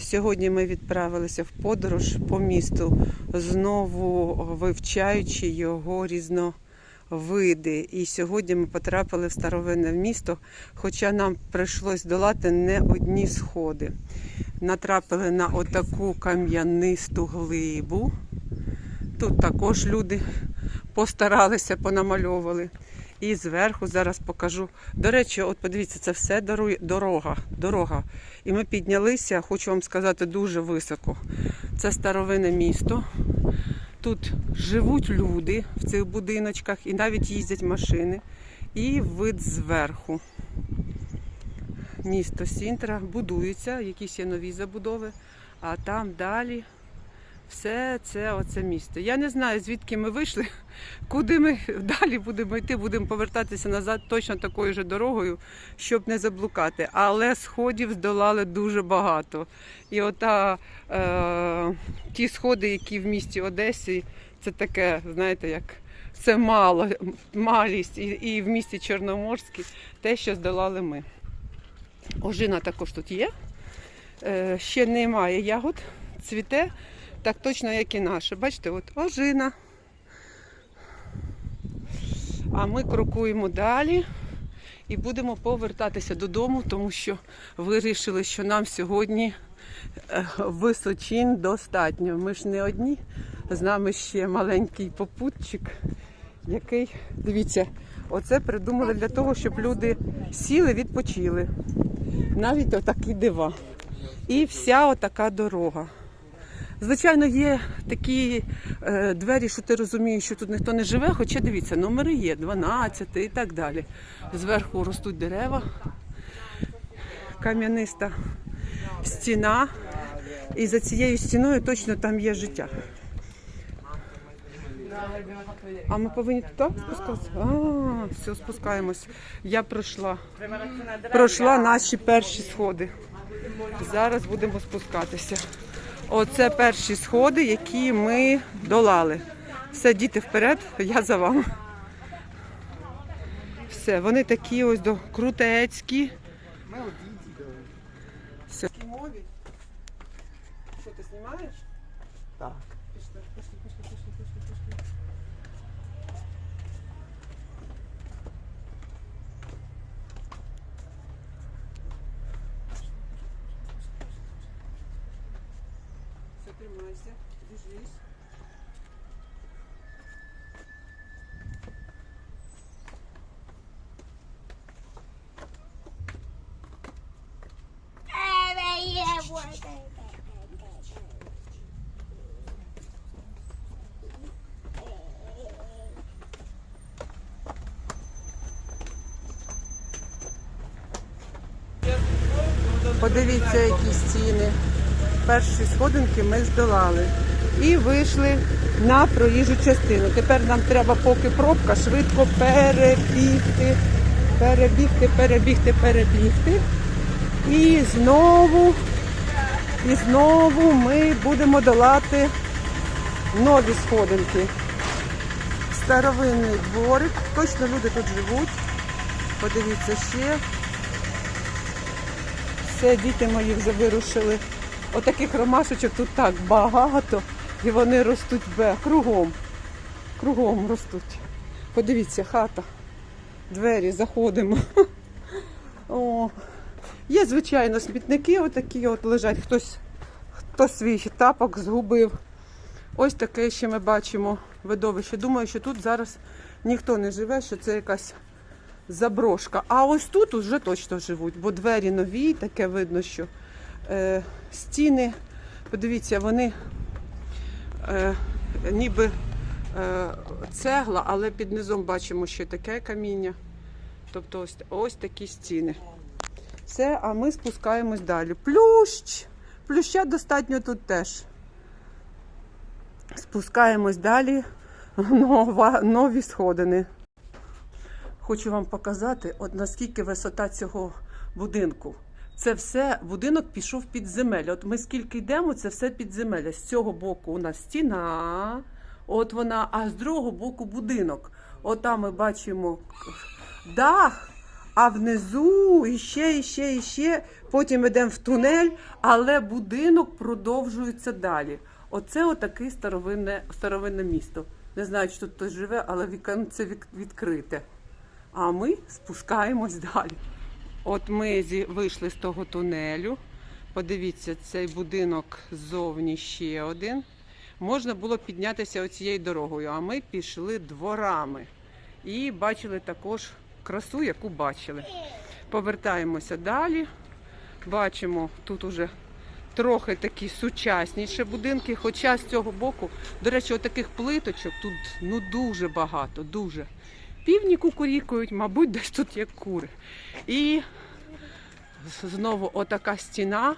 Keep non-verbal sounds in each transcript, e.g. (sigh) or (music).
Сьогодні ми відправилися в подорож по місту, знову вивчаючи його різновиди. І сьогодні ми потрапили в старовинне місто, хоча нам прийшлось долати не одні сходи. Натрапили на отаку кам'янисту глибу. Тут також люди постаралися, понамальовували. І зверху зараз покажу. До речі, от подивіться, це все дорога. дорога. І ми піднялися, хочу вам сказати, дуже високо. Це старовинне місто. Тут живуть люди в цих будиночках і навіть їздять машини. І вид зверху. Місто Сінтра будується, якісь є нові забудови, а там далі все це оце місто. Я не знаю, звідки ми вийшли, (laughs) куди ми далі будемо йти, будемо повертатися назад точно такою ж дорогою, щоб не заблукати. Але сходів здолали дуже багато. І ота е, ті сходи, які в місті Одесі, це таке, знаєте, як це мало, малість, і, і в місті Чорноморській те, що здолали ми. Ожина також тут є. Е, ще немає ягод, цвіте так точно, як і наше. Бачите, от ожина. А ми крокуємо далі і будемо повертатися додому, тому що вирішили, що нам сьогодні е, височин достатньо. Ми ж не одні, з нами ще маленький попутчик, який, дивіться, оце придумали для того, щоб люди сіли, відпочили. Навіть отакі дива. І вся отака дорога. Звичайно, є такі е, двері, що ти розумієш, що тут ніхто не живе, хоча дивіться, номери є, 12 і так далі. Зверху ростуть дерева, кам'яниста стіна. І за цією стіною точно там є життя. А ми повинні туди спускатися? А, все, спускаємось. Я пройшла. Пройшла наші перші сходи. Зараз будемо спускатися. Оце перші сходи, які ми долали. Все, діти вперед, я за вами. Все, вони такі ось до крутецькі. Ми Все. Що ти знімаєш? Так. Пішли, пішли, пішли, пішли, пішли, пішли. Все, тримайся, держись. Подивіться, які стіни. Перші сходинки ми здолали. І вийшли на проїжджу частину. Тепер нам треба, поки пробка, швидко перебігти, перебігти, перебігти, перебігти. І знову, і знову ми будемо долати нові сходинки. Старовинний дворик. Точно люди тут живуть. Подивіться ще. Все, діти мої вже вирушили. Отаких ромашечок тут так багато. І вони ростуть бе, кругом. Кругом ростуть. Подивіться, хата. Двері заходимо. (laughs) О. Є, звичайно, смітники отакі от лежать. Хтось, хто свій тапок згубив. Ось таке ще ми бачимо видовище. Думаю, що тут зараз ніхто не живе, що це якась заброшка. А ось тут вже точно живуть, бо двері нові, таке видно, що е, стіни, подивіться, вони е, ніби е, цегла, але під низом бачимо ще таке каміння. Тобто ось, ось такі стіни. Все, а ми спускаємось далі. Плющ! Плюща достатньо тут теж. Спускаємось далі. Нова, нові сходини. Хочу вам показати, от наскільки висота цього будинку. Це все, будинок пішов під земель. От ми скільки йдемо, це все під земель. З цього боку у нас стіна, от вона, а з другого боку будинок. От там ми бачимо дах, А внизу іще, іще, іще. Потім йдемо в тунель, але будинок продовжується далі. Оце отаке старовинне, старовинне місто. Не знаю, чи тут хтось живе, але віконце вік- відкрите. А ми спускаємось далі. От ми вийшли з того тунелю. Подивіться, цей будинок ззовні ще один. Можна було піднятися оцією дорогою, а ми пішли дворами. І бачили також красу, яку бачили. Повертаємося далі. Бачимо, тут уже трохи такі сучасніші будинки. Хоча з цього боку, до речі, отаких плиточок тут ну дуже багато, дуже. Півні кукурікують, мабуть, десь тут є кури. І знову отака стіна.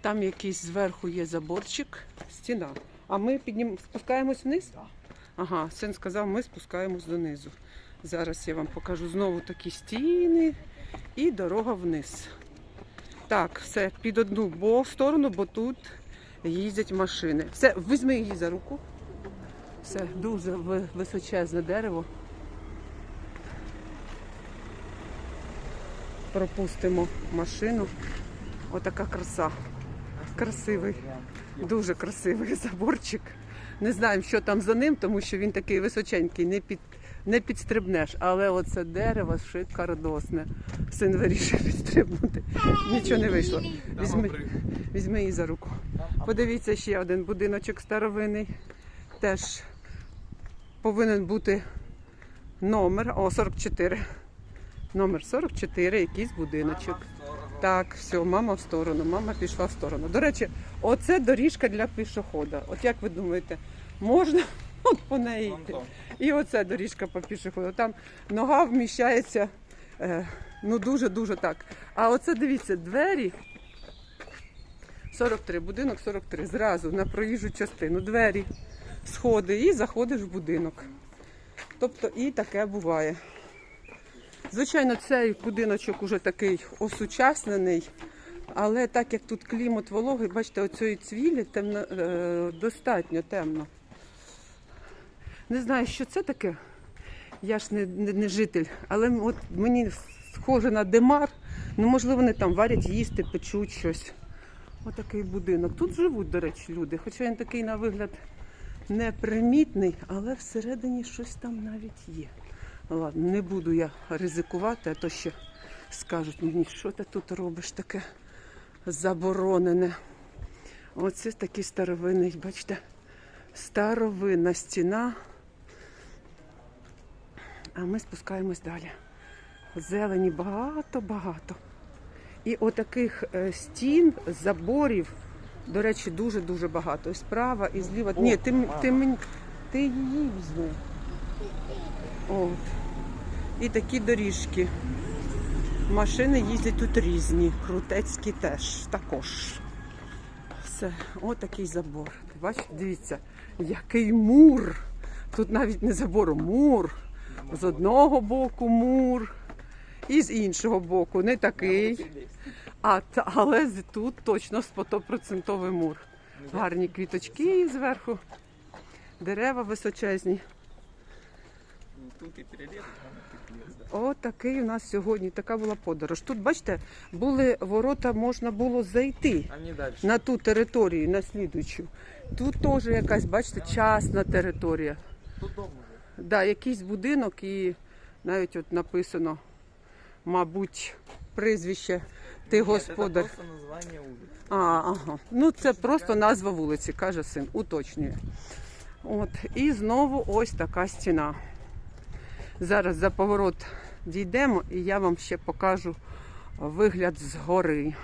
Там якийсь зверху є заборчик, стіна. А ми піднім... спускаємось вниз? Ага, син сказав, ми спускаємось донизу. Зараз я вам покажу знову такі стіни і дорога вниз. Так, все, під одну бо сторону, бо тут їздять машини. Все, візьми її за руку. Все, дуже височезне дерево. Пропустимо машину. Отака краса. Красивий, дуже красивий (laughs) заборчик. Не знаємо, що там за ним, тому що він такий височенький, не під не підстрибнеш. Але оце дерево шикардосне. Син вирішив (laughs) підстрибнути. Нічого не вийшло. Візьми, візьми її за руку. Подивіться ще один будиночок старовинний. Теж повинен бути номер. О, 44. Номер 44, якийсь будиночок. Так, все, мама в сторону, мама пішла в сторону. До речі, оце доріжка для пішохода. От як ви думаєте, можна (laughs) от по неї йти? І оце доріжка по пішоходу. Там нога вміщається е, ну дуже-дуже так. А оце дивіться, двері 43, будинок 43. Зразу на проїжджу частину. Двері, сходи і заходиш в будинок. Тобто і таке буває. Звичайно, цей будиночок уже такий осучаснений, але так як тут клімат вологий, бачите, оцієї цвілі темно, е, достатньо темно. Не знаю, що це таке. Я ж не, не, не житель, але от мені схоже на демар. Ну, можливо, вони там варять їсти, печуть щось. Отакий будинок. Тут живуть, до речі, люди. Хоча він такий на вигляд непримітний, але всередині щось там навіть є. Ладно, не буду я ризикувати, а то ще скажуть мені, що ти тут робиш таке заборонене. Оце такий старовинний, бачите, старовинна стіна. А ми спускаємось далі. Зелені багато-багато. І отаких е, стін, заборів, до речі, дуже-дуже багато. І справа, і зліва. Ні, ти, м- ти, ти її візьми. От. І такі доріжки. Машини їздять тут різні, крутецькі теж також. Все, отакий забор. Бачите, дивіться, який мур. Тут навіть не забор, мур. З одного боку мур, і з іншого боку не такий. А, але тут точно 100% мур. Гарні квіточки зверху, дерева височезні. Ну, Тут і переліз, там і лес, да. От такий у нас сьогодні така була подорож. Тут, бачите, були ворота, можна було зайти на ту територію, на слідуючу. Тут теж якась, бачите, частна територія. Тут дом уже. Да, якийсь будинок і навіть от написано, мабуть, прізвище ти господар. Это просто название улицы. А, ага. Ну це просто назва вулиці, каже син, уточнює. От, і знову ось така стіна. Зараз за поворот дійдемо і я вам ще покажу вигляд згори.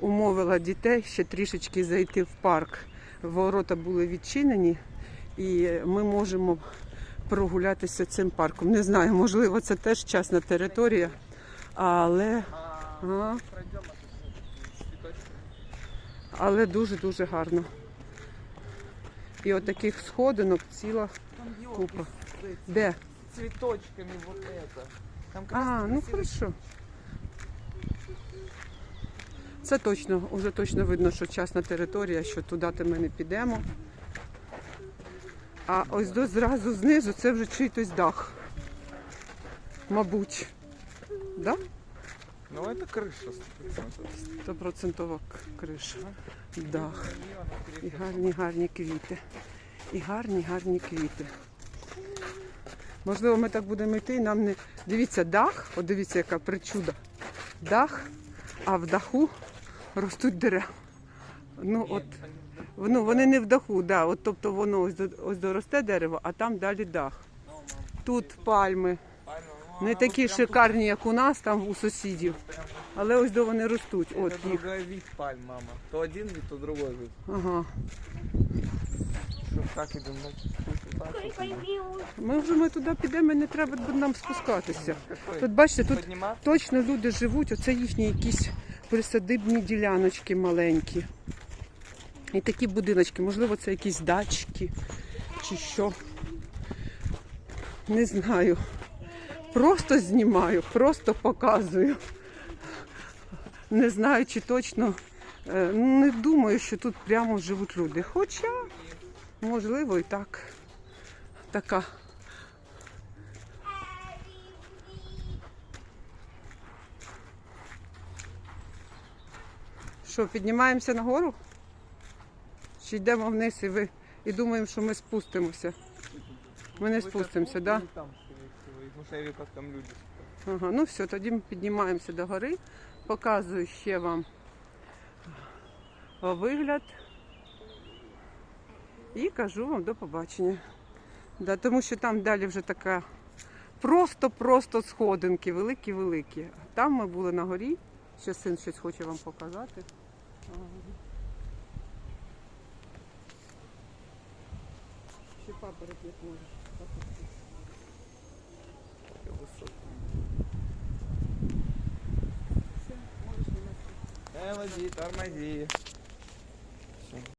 Умовила дітей ще трішечки зайти в парк. Ворота були відчинені, і ми можемо прогулятися цим парком. Не знаю, можливо, це теж частна територія, але. Але дуже-дуже гарно. І от таких сходинок ціла Там елки Купа. с, этими Де? цветочками вот это. Там А, красный ну красивый хорошо. Це точно, уже точно видно, що частна територія, що туди то ми не підемо. А ось до зразу знизу це вже чийсь дах. мабуть. Да? Ну это крыша 100%. Стопроцентова к- криша. Дах. І гарні, гарні квіти. І гарні, гарні квіти. Можливо, ми так будемо йти, і нам не. Дивіться, дах, от дивіться, яка причуда. Дах, а в даху ростуть дерева. Ну, от, ну, вони не в даху, да, от, тобто воно ось, ось доросте дерево, а там далі дах. Тут пальми. Не такі шикарні, як у нас, там у сусідів. Але ось до вони ростуть. От їх. вид пальм, мама. То один вид, то другой вид. Ага. Чтоб так. Ми вже ми туди підемо, не треба буде нам спускатися. Тут бачите, тут точно люди живуть, оце їхні якісь присадибні діляночки маленькі. І такі будиночки, можливо, це якісь дачки чи що. Не знаю. Просто знімаю, просто показую. Не знаю, чи точно. е, Не думаю, що тут прямо живуть люди. Хоча, можливо, і так. Така Що, піднімаємося нагору? Чи йдемо вниз і, ви, і думаємо, що ми спустимося? Ми не спустимося, так? Ага, ну все, тоді ми піднімаємося до гори. Показую ще вам вигляд. І кажу вам до побачення. Да, тому що там далі вже така просто-просто сходинки, великі-великі. Там ми були на горі. Ще син щось хоче вам показати. Ще папоротник може. Я. Все, можеш мене Тормози, тормози.